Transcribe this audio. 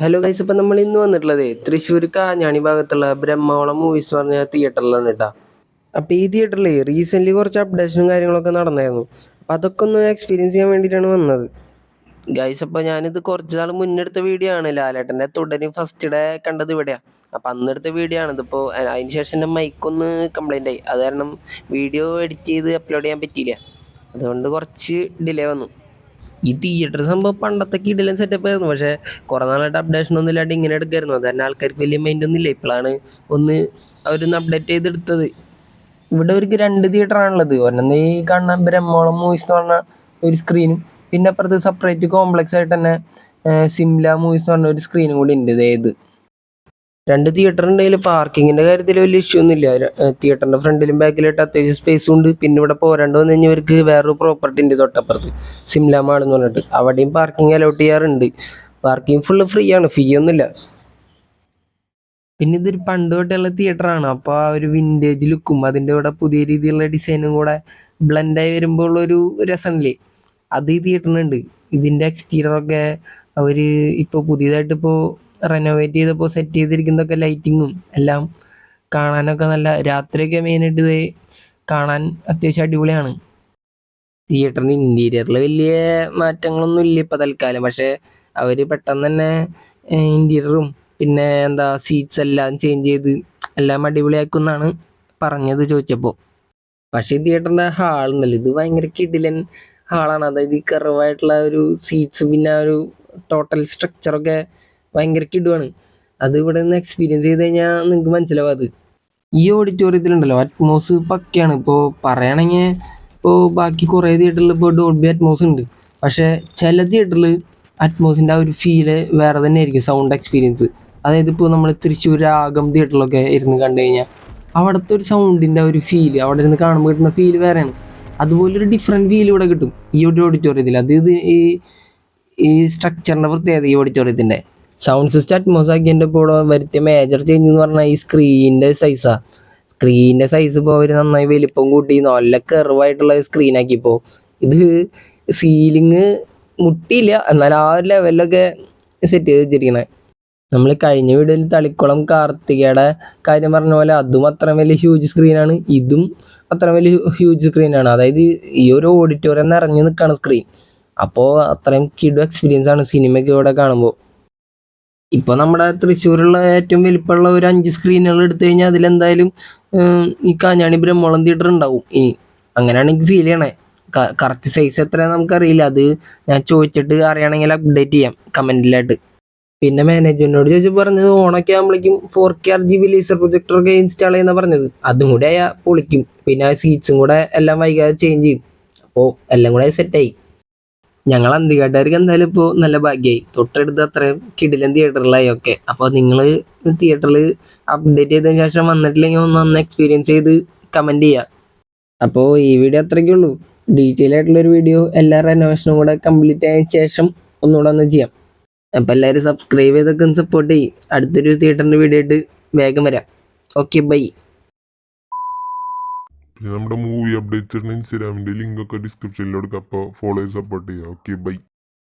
Hello guys ഇപ്പം നമ്മൾ ഇന്ന് വന്നിട്ടുള്ളത് തൃശ്ശൂർ കാഞ്ഞാണി ഭാഗത്തുള്ള ബ്രഹ്മോളം മൂവീസ് പറഞ്ഞ തിയേറ്ററിലാണ് കേട്ടോ അപ്പോൾ ഈ തിയേറ്ററിൽ റീസെന്റ്ലി കുറച്ച് അപ്ഡേഷനും കാര്യങ്ങളൊക്കെ നടന്നായിരുന്നു. അപ്പം അതൊക്കെ ഒന്ന് എക്സ്പീരിയൻസ് ചെയ്യാൻ വേണ്ടിയിട്ടാണ് വന്നത്. ഗൈസ് അപ്പോൾ ഞാനിത് കുറച്ച് നാൾ മുന്നെടുത്ത വീഡിയോ ആണ് ലാലേട്ടന്റെ തുടരും ഫസ്റ്റ് ഡേ കണ്ടത് ഇവിടെയാണ് അപ്പം അന്നെടുത്ത വീഡിയോ ആണ് ഇതിപ്പോൾ അതിന് ശേഷം എന്റെ മൈക്കൊന്ന് കംപ്ലൈന്റ് ആയി. അത് കാരണം വീഡിയോ എഡിറ്റ് ചെയ്ത് അപ്ലോഡ് ചെയ്യാൻ പറ്റിയില്ല. അതുകൊണ്ട് കുറച്ച് ഡിലേ വന്നു. ഈ തിയേറ്റർ സംഭവം പണ്ടത്തെ കിടിലൻ സെറ്റപ്പ് ആയിരുന്നു. പക്ഷേ കുറേ നാളായിട്ട് അപ്ഡേഷൻ ഒന്നും ഇല്ലാണ്ട് ഇങ്ങനെ എടുക്കായിരുന്നു. അത് തന്നെ ആൾക്കാർക്ക് വലിയ മൈൻഡ് ഒന്നും ഇല്ല. ഇപ്പോഴാണ് ഒന്ന് അവരൊന്ന് അപ്ഡേറ്റ് ചെയ്തെടുത്തത്. ഇവിടെ അവർക്ക് രണ്ട് തിയേറ്റർ ആണുള്ളത്. ഒരെണ്ണം ഈ കാണുന്ന ബ്രഹ്മോളം മൂവീസ് എന്ന് പറഞ്ഞ ഒരു സ്ക്രീനും പിന്നെ അപ്പുറത്ത് സെപ്പറേറ്റ് കോംപ്ലക്സ് ആയിട്ട് തന്നെ സിംല മൂവീസ് എന്ന് പറഞ്ഞ ഒരു സ്ക്രീനും കൂടി ഉണ്ട്. ഇതേത് രണ്ട് തിയേറ്റർ ഉണ്ടെങ്കിൽ പാർക്കിങ്ങിന്റെ കാര്യത്തിൽ വലിയ ഇഷ്യൂ ഒന്നുമില്ല. തിയേറ്ററിന്റെ ഫ്രണ്ടിലും ബാക്കിലായിട്ട് അത്യാവശ്യം സ്പേസും ഉണ്ട്. പിന്നെ ഇവിടെ പോരാണ്ട് വന്നു കഴിഞ്ഞാൽ ഇവർക്ക് വേറൊരു പ്രോപ്പർട്ടി ഉണ്ട് തൊട്ടപ്പുറത്ത്. സിംല മാളെന്ന് പറഞ്ഞിട്ട്. അവിടെയും പാർക്കിംഗ് അലോട്ട് ചെയ്യാറുണ്ട്. പാർക്കിംഗ് ഫുള്ള് ഫ്രീ ആണ് ഫീ ഒന്നുമില്ല. പിന്നെ ഇതൊരു പണ്ട് തൊട്ടുള്ള തിയേറ്റർ ആണ് അപ്പോൾ ആ ഒരു വിന്റേജ് ലുക്കും അതിന്റെ കൂടെ പുതിയ രീതിയിലുള്ള ഡിസൈനും കൂടെ ബ്ലെൻഡായി വരുമ്പോൾ ഉള്ളൊരു രസമില്ലേ അത് ഈ തിയേറ്ററിനുണ്ട് ഇതിന്റെ എക്സ്റ്റീരിയർ ഒക്കെ അവർ ഇപ്പോൾ പുതിയതായിട്ട് ഇപ്പോൾ റെനോവേറ്റ് ചെയ്തപ്പോൾ സെറ്റ് ചെയ്തിരിക്കുന്നതൊക്കെ ലൈറ്റിങ്ങും എല്ലാം കാണാനൊക്കെ നല്ല രാത്രിയൊക്കെ മെയിനായിട്ട് ഇത് കാണാൻ അത്യാവശ്യം അടിപൊളിയാണ്. തിയേറ്ററിന് ഇന്റീരിയറിൽ വലിയ മാറ്റങ്ങളൊന്നും ഇല്ല ഇപ്പോൾ തൽക്കാലം. പക്ഷേ അവർ പെട്ടെന്ന് തന്നെ ഇന്റീരിയറും പിന്നെ എന്താ സീറ്റ്സ് എല്ലാം ചേഞ്ച് ചെയ്ത് എല്ലാം അടിപൊളിയാക്കുമെന്നാണ് പറഞ്ഞത് ചോദിച്ചപ്പോൾ പക്ഷേ തിയേറ്ററിന്റെ ഹാൾ ഉണ്ടല്ലോ ഇത് ഭയങ്കര കിടിലൻ ഹാളാണ് അതായത് ഈ കർവായിട്ടുള്ള ഒരു സീറ്റ്സ് പിന്നെ ഒരു ടോട്ടൽ സ്ട്രക്ചറൊക്കെ ഭയങ്കര കിടുവാണ്. അത് ഇവിടെ നിന്ന് എക്സ്പീരിയൻസ് ചെയ്ത് കഴിഞ്ഞാൽ നിങ്ങൾക്ക് മനസ്സിലാവും അത്. ഈ ഓഡിറ്റോറിയത്തിലുണ്ടല്ലോ അറ്റ്മോസ് പക്കയാണ്. ഇപ്പോൾ പറയുകയാണെങ്കിൽ ഇപ്പോൾ ബാക്കി കുറേ തിയേറ്ററിൽ ഇപ്പോൾ ഡോൾബി അറ്റ്മോസ് ഉണ്ട്. പക്ഷേ ചില തിയേറ്ററിൽ അറ്റ്മോസിന്റെ ആ ഒരു ഫീൽ വേറെ തന്നെ ആയിരിക്കും സൗണ്ട് എക്സ്പീരിയൻസ് അതായത് ഇപ്പോൾ നമ്മൾ തൃശ്ശൂർ രാഗം തിയേറ്ററിലൊക്കെ ഇരുന്ന് കണ്ടു കഴിഞ്ഞാൽ അവിടുത്തെ ഒരു സൗണ്ടിന്റെ ഒരു ഫീൽ അവിടെ ഇരുന്ന് കാണുമ്പോൾ കിട്ടുന്ന ഫീൽ വേറെയാണ്. അതുപോലൊരു ഡിഫറെന്റ് ഫീൽ ഇവിടെ കിട്ടും ഈ ഒരു ഓഡിറ്റോറിയത്തിൽ അത് ഇത് ഈ ഈ സ്ട്രക്ചറിന്റെ പ്രത്യേകത ഈ ഓഡിറ്റോറിയത്തിന്റെ സൗണ്ട് സിസ്റ്റം അറ്റ്മോസ് ആക്കിയതിന്റെ ഇപ്പോൾ ഇവിടെ വരുത്തിയ മേജർ ചേഞ്ച് എന്ന് പറഞ്ഞാൽ ഈ സ്ക്രീനിന്റെ സൈസാണ് സ്ക്രീനിന്റെ സൈസ് ഇപ്പോൾ അവർ നന്നായി വലിപ്പം കൂട്ടി നല്ല കെർവായിട്ടുള്ള സ്ക്രീനാക്കി ഇപ്പോൾ ഇത് സീലിങ് മുട്ടിയില്ല എന്നാൽ ആ ഒരു ലെവലിലൊക്കെ സെറ്റ് ചെയ്ത് വെച്ചിരിക്കണേ. നമ്മൾ കഴിഞ്ഞ വീഡിയോയിൽ തളിക്കുളം കാർത്തികയുടെ കാര്യം പറഞ്ഞ പോലെ അതും അത്ര വലിയ ഹ്യൂജ് സ്ക്രീനാണ് ഇതും അത്ര വലിയ ഹ്യൂജ് സ്ക്രീനാണ് അതായത് ഈ ഒരു ഓഡിറ്റോറിയം നിറഞ്ഞു നിൽക്കുകയാണ് സ്ക്രീൻ അപ്പോൾ അത്രയും കിഡു എക്സ്പീരിയൻസ് ആണ് സിനിമയ്ക്ക് ഇവിടെ കാണുമ്പോൾ ഇപ്പോൾ നമ്മുടെ തൃശ്ശൂരുള്ള ഏറ്റവും വലിപ്പമുള്ള ഒരു അഞ്ച് സ്ക്രീനുകൾ എടുത്തു കഴിഞ്ഞാൽ അതിലെന്തായാലും ഈ കാഞ്ഞാണി ബ്രഹ്മോളം തിയേറ്റർ ഉണ്ടാവും. ഇനി അങ്ങനെയാണ് എനിക്ക് ഫീൽ ചെയ്യണേ കറക്റ്റ് സൈസ് എത്രയാണെന്ന് നമുക്കറിയില്ല. അത് ഞാൻ ചോദിച്ചിട്ട് അറിയണമെങ്കിൽ അപ്ഡേറ്റ് ചെയ്യാം കമന്റിലായിട്ട് പിന്നെ മാനേജ്മെന്റിനോട് ചോദിച്ചു പറഞ്ഞത് ഓണൊക്കെ ആകുമ്പോഴേക്കും four K R G B laser പ്രൊജക്ടറൊക്കെ install ചെയ്യുന്ന പറഞ്ഞത്. അതും കൂടെ പൊളിക്കും. പിന്നെ സീറ്റ്സും കൂടെ എല്ലാം വൈകാതെ ചേഞ്ച് ചെയ്യും. അപ്പോൾ എല്ലാം കൂടെ സെറ്റായി ഞങ്ങൾ അന്തികാട്ടുകാർക്ക് എന്തായാലും ഇപ്പോൾ നല്ല ഭാഗ്യമായി തൊട്ടടുത്ത് അത്രയും കിടിലൻ തിയേറ്ററിലായി ഒക്കെ. അപ്പോൾ നിങ്ങൾ തിയേറ്ററിൽ അപ്ഡേറ്റ് ചെയ്തതിന് ശേഷം വന്നിട്ടില്ലെങ്കിൽ ഒന്ന് ഒന്ന് എക്സ്പീരിയൻസ് ചെയ്ത് കമന്റ് ചെയ്യുക അപ്പോൾ ഈ വീഡിയോ അത്രയ്ക്കേ ഉള്ളൂ. ഡീറ്റെയിൽ ആയിട്ടുള്ളൊരു വീഡിയോ എല്ലാ റെനോവേഷനും കൂടെ കംപ്ലീറ്റ് ആയതിനു ശേഷം ഒന്നുകൂടെ ഒന്ന് ചെയ്യാം. അപ്പോൾ എല്ലാവരും സബ്സ്ക്രൈബ് ചെയ്തൊക്കെ ഒന്ന് സപ്പോർട്ട് ചെയ്യും. അടുത്തൊരു തിയേറ്ററിന്റെ വീഡിയോ ആയിട്ട് വേഗം വരാം. ഓക്കെ ബൈ നമ്മുടെ മൂവി അപ്ഡേറ്റ്സിന് ഇൻസ്റ്റാഗ്രാമിന്റെ ലിങ്ക് ഒക്കെ ഡിസ്ക്രിപ്ഷനിൽ കൊടുക്കാം. അപ്പോൾ ഫോളോ സപ്പോർട്ട് ചെയ്യുക. Okay bye